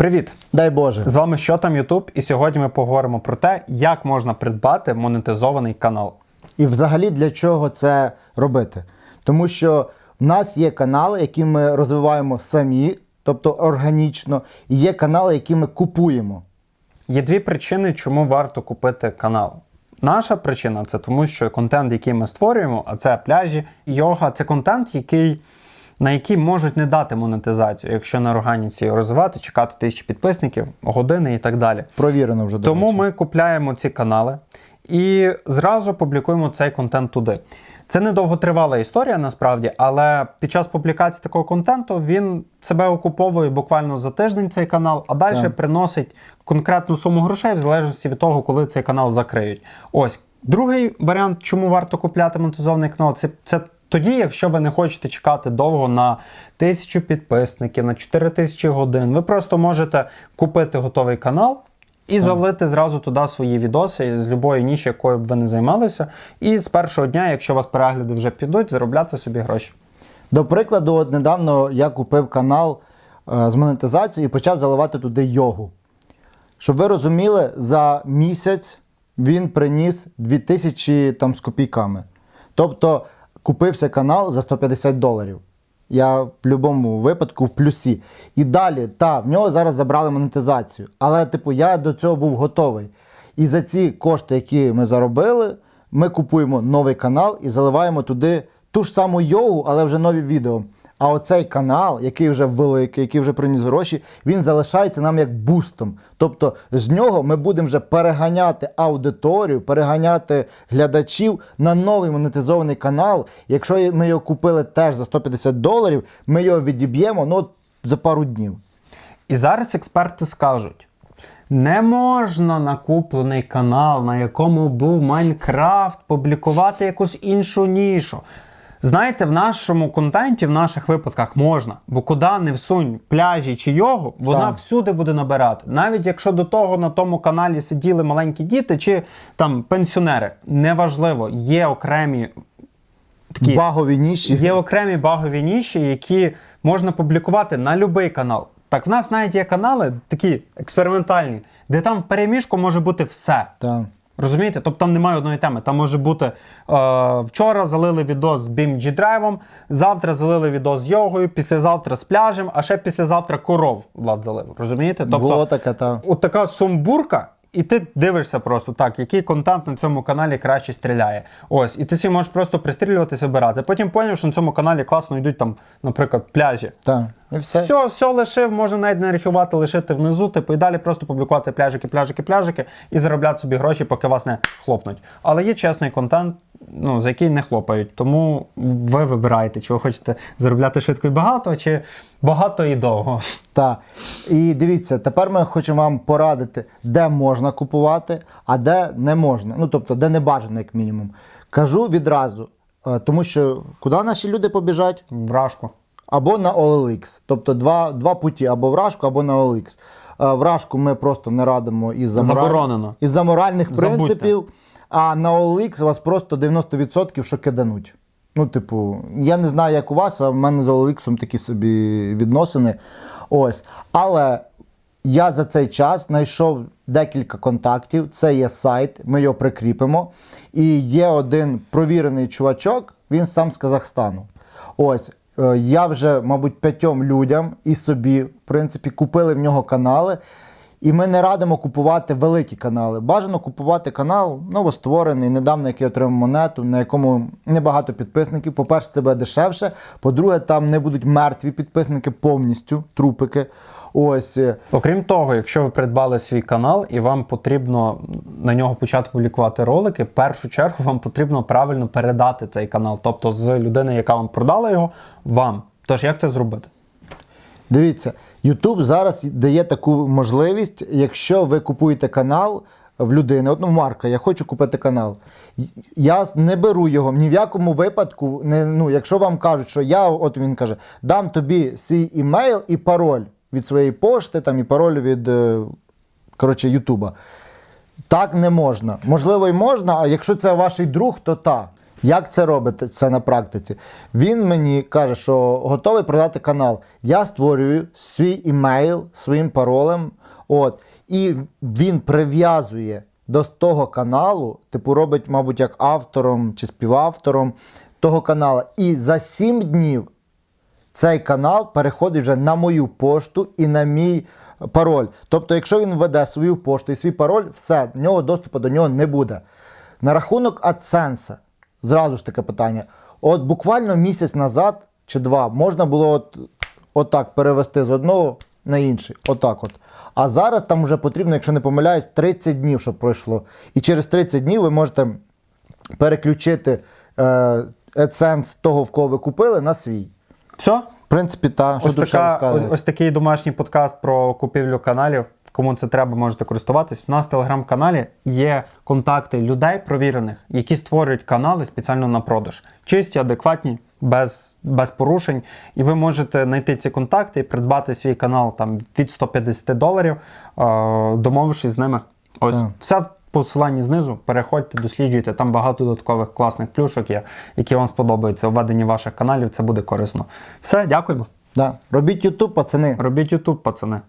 Привіт! Дай Боже. З вами що там Ютуб, і сьогодні ми поговоримо про те, як можна придбати монетизований канал. І взагалі для чого це робити? Тому що в нас є канали, які ми розвиваємо самі, тобто органічно, і є канали, які ми купуємо. Є дві причини, чому варто купити канал. Наша причина це тому, що контент, який ми створюємо, а це пляжі, йога, це контент, який, на який можуть не дати монетизацію, якщо на органіці розвивати, чекати тисячі підписників, години і так далі. Провірено вже Тому ми купляємо ці канали і зразу публікуємо цей контент туди. Це не довготривала історія насправді, але під час публікації такого контенту він себе окуповує буквально за тиждень цей канал, а далі Так. приносить конкретну суму грошей в залежності від того, коли цей канал закриють. Ось другий варіант, чому варто купляти монетизований канал, це, це тоді, якщо ви не хочете чекати довго на тисячу підписників, на 4 тисячі годин, ви просто можете купити готовий канал. І залити зразу туди свої відоси з любої ніші, якою б ви не займалися. І з першого дня, якщо у вас перегляди вже підуть, заробляти собі гроші. До прикладу, от недавно я купив канал е, з монетизацією і почав заливати туди йогу. Щоб ви розуміли, за місяць він приніс 2000 там, з копійками. Тобто купився канал за 150 доларів. Я в будь-якому випадку в плюсі. І далі, та, в нього зараз забрали монетизацію. Але, типу, я до цього був готовий. І за ці кошти, які ми заробили, ми купуємо новий канал і заливаємо туди ту ж саму йогу, але вже нові відео. А оцей канал, який вже великий, який вже приніс гроші, він залишається нам як бустом. Тобто з нього ми будемо вже переганяти аудиторію, переганяти глядачів на новий монетизований канал. Якщо ми його купили теж за 150 доларів, ми його відіб'ємо ну, за пару днів. І зараз експерти скажуть: не можна на куплений канал, на якому був Майнкрафт, публікувати якусь іншу нішу. Знаєте, в нашому контенті, в наших випадках можна, бо куди не всунь пляжі чи йогу, вона Так. всюди буде набирати. Навіть якщо до того на тому каналі сиділи маленькі діти чи там пенсіонери, неважливо, є окремі такі Багові ніші. Є окремі багові ніші, які можна публікувати на будь-який канал. Так, в нас навіть є канали такі експериментальні, де там в переміжку може бути все. Так. Розумієте? Тобто там немає одної теми. Там може бути е, вчора залили відос з BIM G-драйвом, завтра залили відос з йогою, післязавтра з пляжем, а ще післязавтра коров Влад залив. Розумієте? Тобто, Було таке, так. от така сумбурка, і ти дивишся просто так, який контент на цьому каналі краще стріляє. Ось, і ти собі можеш просто пристрілюватися, обирати. Потім поняв, що на цьому каналі класно йдуть там, наприклад, пляжі. Так. І все. Все, все лишив, можна навіть не архівувати, лишити внизу, типу, і далі просто публікувати пляжики, пляжики, пляжики і заробляти собі гроші, поки вас не хлопнуть. Але є чесний контент, ну, за який не хлопають. Тому ви вибираєте, чи ви хочете заробляти швидко і багато, чи багато і довго. Так. І дивіться, тепер ми хочемо вам порадити, де можна купувати, а де не можна. Ну, тобто, де не бажано, як мінімум. Кажу відразу, е, тому що куди наші люди побіжать? Вражку. Або на OLX. Тобто два, два путі, або в Рашку, або на OLX. Е, В Рашку ми просто не радимо із-за мораль- Заборонено. із-за моральних Забудьте. принципів, а на OLX вас просто 90% що кидануть. Ну, типу, я не знаю, як у вас, а в мене з OLX такі собі відносини. Ось. Але я за цей час знайшов декілька контактів. Це є сайт, ми його прикріпимо. І є один провірений чувачок, він сам з Казахстану. Ось. Е, Я вже, мабуть, п'ятьом людям і собі, в принципі, купили в нього канали. І ми не радимо купувати великі канали. Бажано купувати канал новостворений, недавно який отримав монету, на якому небагато підписників. По-перше, це буде дешевше. По-друге, там не будуть мертві підписники повністю, трупики. Ось. е, Окрім того, якщо ви придбали свій канал і вам потрібно на нього почати публікувати ролики, в першу чергу вам потрібно правильно передати цей канал, тобто з людини, яка вам продала його, вам. Тож як це зробити? Дивіться, YouTube зараз дає таку можливість, якщо ви купуєте канал в людини, от ну, Марка, я хочу купити канал. Я не беру його ні в якому випадку. Не, ну, якщо вам кажуть, що я, от він каже, дам тобі свій імейл і пароль від своєї пошти, там, і пароль від е, коротше, Ютуба. Так не можна. Можливо, і можна, а якщо це ваш друг, то так. Як це робити це на практиці? Він мені каже, що готовий продати канал. Я створюю свій імейл своїм паролем. От, і він прив'язує до того каналу, типу робить, мабуть, як автором чи співавтором того каналу. І за 7 днів цей канал переходить вже на мою пошту і на мій пароль. Тобто, якщо він введе свою пошту і свій пароль, все, в нього доступу до нього не буде. На рахунок AdSense, зразу ж таке питання. От буквально місяць назад чи два можна було от, отак перевести з одного на інший. Отак от. А зараз там вже потрібно, якщо не помиляюсь, 30 днів, щоб пройшло. І через 30 днів ви можете переключити е, AdSense того, в кого ви купили, на свій. Все? В принципі, та, що Ось, тут ще така, ось, ось такий домашній подкаст про купівлю каналів. Кому це треба, можете користуватись. У нас в телеграм-каналі є контакти людей провірених, які створюють канали спеціально на продаж. Чисті, адекватні, без, без порушень. І ви можете знайти ці контакти і придбати свій канал там від 150 доларів, е, домовившись з ними. Ось Так. все в посиланні знизу. Переходьте, досліджуйте. Там багато додаткових класних плюшок є, які вам сподобаються у веденні ваших каналів. Це буде корисно. Все, дякуємо. Да. Робіть YouTube, пацани. Робіть YouTube, пацани.